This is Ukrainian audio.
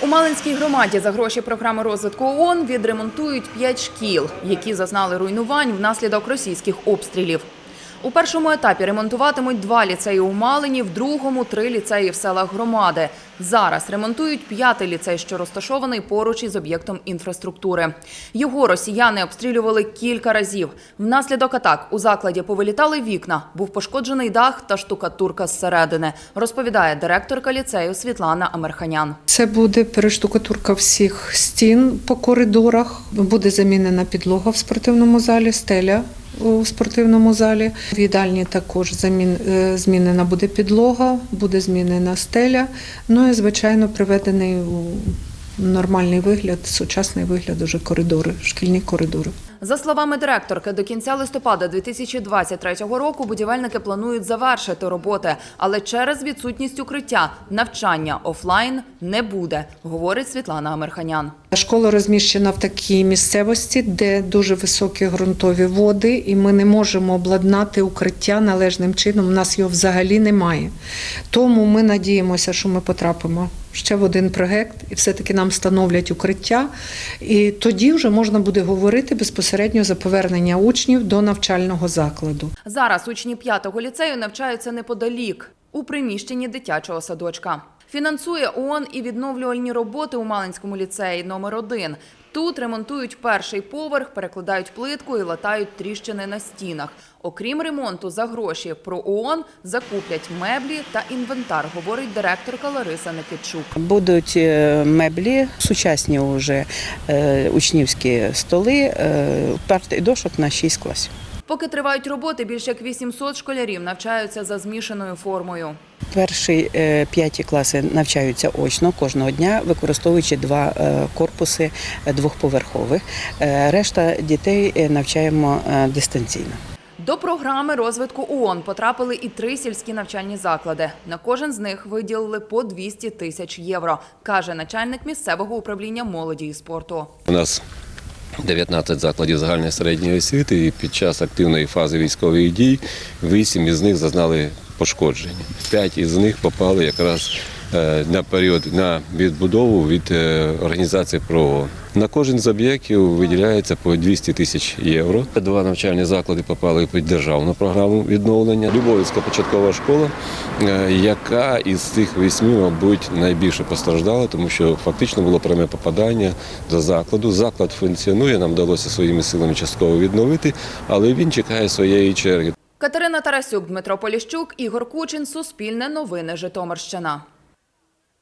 У Малинській громаді за гроші програми розвитку ООН відремонтують п'ять шкіл, які зазнали руйнувань внаслідок російських обстрілів. У першому етапі ремонтуватимуть два ліцеї у Малині, в другому три ліцеї в селах громади. Зараз ремонтують п'ятий ліцей, що розташований поруч із об'єктом інфраструктури. Його росіяни обстрілювали кілька разів. Внаслідок атак у закладі повилітали вікна, був пошкоджений дах та штукатурка зсередини, розповідає директорка ліцею Світлана Амерханян. Це буде перештукатурка всіх стін по коридорах. Буде замінена підлога в спортивному залі, стеля у спортивному залі. В їдальні також е, змінена буде підлога, буде змінена стеля. Ну і звичайно приведений у нормальний вигляд, сучасний вигляд уже коридори, шкільні коридори. За словами директорки, до кінця листопада 2023 року будівельники планують завершити роботи, але через відсутність укриття навчання офлайн не буде, говорить Світлана Амерханян. Школа розміщена в такій місцевості, де дуже високі ґрунтові води, і ми не можемо обладнати укриття належним чином. У нас його взагалі немає. Тому ми надіємося, що ми потрапимо ще в один проект, і все-таки нам встановлять укриття. І тоді вже можна буде говорити безпосередньо за повернення учнів до навчального закладу. Зараз учні п'ятого ліцею навчаються неподалік у приміщенні дитячого садочка. Фінансує ООН і відновлювальні роботи у Малинському ліцеї номер 1 Тут ремонтують перший поверх, перекладають плитку і латають тріщини на стінах. Окрім ремонту за гроші про ООН закуплять меблі та інвентар, говорить директорка Лариса Никитчук. Будуть е, меблі, сучасні вже е, учнівські столи, е, парти і дошок на 6 класів. Поки тривають роботи, більше як 800 школярів навчаються за змішаною формою. Перші е, п'яті класи навчаються очно кожного дня, використовуючи два е, корпуси е, двохповерхових. Решта дітей навчаємо дистанційно. До програми розвитку ООН потрапили і три сільські навчальні заклади. На кожен з них виділили по 200 тисяч євро, каже начальник місцевого управління молоді і спорту. У нас 19 закладів загальної середньої освіти, і під час активної фази військових дій 8 із них зазнали пошкодження. 5 із них попали якраз на період на відбудову від е, організації ПРО. На кожен з об'єктів виділяється по 200 тисяч євро. Два навчальні заклади попали під державну програму відновлення. Любовська початкова школа, е, яка із цих восьми, мабуть, найбільше постраждала, тому що фактично було пряме попадання до закладу. Заклад функціонує, нам вдалося своїми силами частково відновити, але він чекає своєї черги. Катерина Тарасюк, Дмитро Поліщук, Ігор Кучин, Суспільне новини Житомирщина.